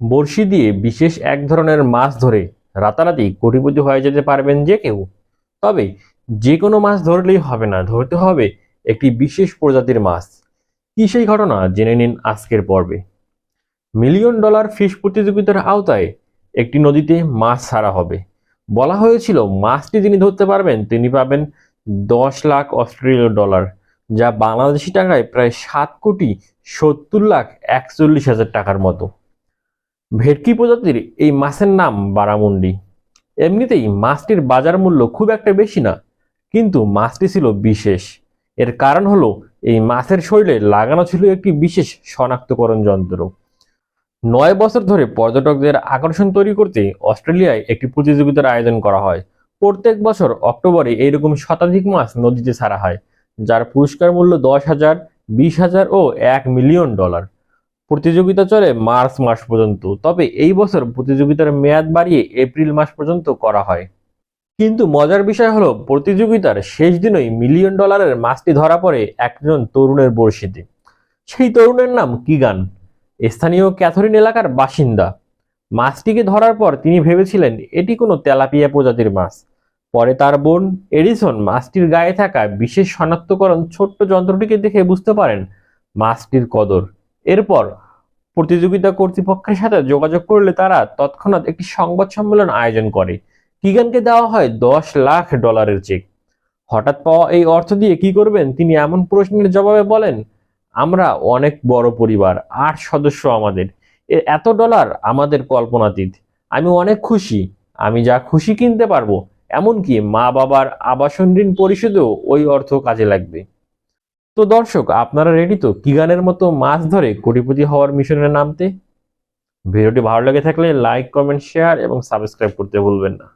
বড়শি দিয়ে বিশেষ এক ধরনের মাছ ধরে রাতারাতি কোটিপতি হয়ে যেতে পারবেন যে কেউ। তবে যে কোনো মাছ ধরলেই হবে না, ধরতে হবে একটি বিশেষ প্রজাতির মাছ। কি সেই ঘটনা জেনে নিন আজকের পর্বে। মিলিয়ন ডলার ফিশ প্রতিযোগিতার আওতায় একটি নদীতে মাছ ছাড়া হবে। বলা হয়েছিল মাছটি যিনি ধরতে পারবেন তিনি পাবেন দশ লাখ অস্ট্রেলীয় ডলার, যা বাংলাদেশি টাকায় প্রায় সাত কোটি সত্তর লাখ একচল্লিশ হাজার টাকার মতো। ভেটকি প্রজাতির এই মাছের নাম বারামুন্ডি। এমনিতেই মাছটির বাজার মূল্য খুব একটা বেশি না, কিন্তু মাছটি ছিল বিশেষ। এর কারণ হলো, এই মাছের শরীরে লাগানো ছিল একটি বিশেষ শনাক্তকরণ যন্ত্র। নয় বছর ধরে পর্যটকদের আকর্ষণ তৈরি করতে অস্ট্রেলিয়ায় একটি প্রতিযোগিতার আয়োজন করা হয়। প্রত্যেক বছর অক্টোবরে এইরকম শতাধিক মাছ নদীতে ছাড়া হয়, যার পুরস্কার মূল্য দশ হাজার, বিশ হাজার ও এক মিলিয়ন ডলার। প্রতিযোগিতা চলে মার্চ মাস পর্যন্ত। তবে এই বছর প্রতিযোগিতার মেয়াদ বাড়িয়ে এপ্রিল মাস পর্যন্ত করা হয়। কিন্তু মজার বিষয় হলো, প্রতিযোগিতার শেষ দিনই মিলিয়ন ডলারের মাছটি ধরা পড়ে একজন তরুণের বড়শিতে। সেই তরুণের নাম কিগান। স্থানীয় ক্যাথরিন এলাকার বাসিন্দা। মাছটিকে ধরার পর তিনি ভেবেছিলেন, এটি কোনো তেলাপিয়া প্রজাতির মাছ। পরে তার বোন এডিসন মাছটির গায়ে থাকা বিশেষ শনাক্তকরণ ছোট্ট যন্ত্রটিকে দেখে বুঝতে পারেন, মাছটির কদর। এরপর প্রতিযোগিতা কর্তৃপক্ষের সাথে যোগাযোগ করলে তারা তৎক্ষণাৎ একটি সংবাদ সম্মেলন আয়োজন করে। কিগানকে দেওয়া হয় দশ লাখ ডলারের চেক। হঠাৎ পাওয়া এই অর্থ দিয়ে কি করবেন? তিনি এমন প্রশ্নের জবাবে বলেন, আমরা অনেক বড় পরিবার, আট সদস্য আমাদের। এত ডলার আমাদের কল্পনাতীত। আমি অনেক খুশি। আমি যা খুশি কিনতে পারব। এমনকি মা বাবার আবাসন ঋণ পরিশোধেও ওই অর্থ কাজে লাগবে। তো দর্শক, আপনারা রেডি তো? কি গানের মতো মাছ ধরে কোটিপতি হওয়ার মিশনে নামতে? ভিডিওটি ভালো লেগে থাকলে লাইক কমেন্ট শেয়ার এবং সাবস্ক্রাইব করতে ভুলবেন না।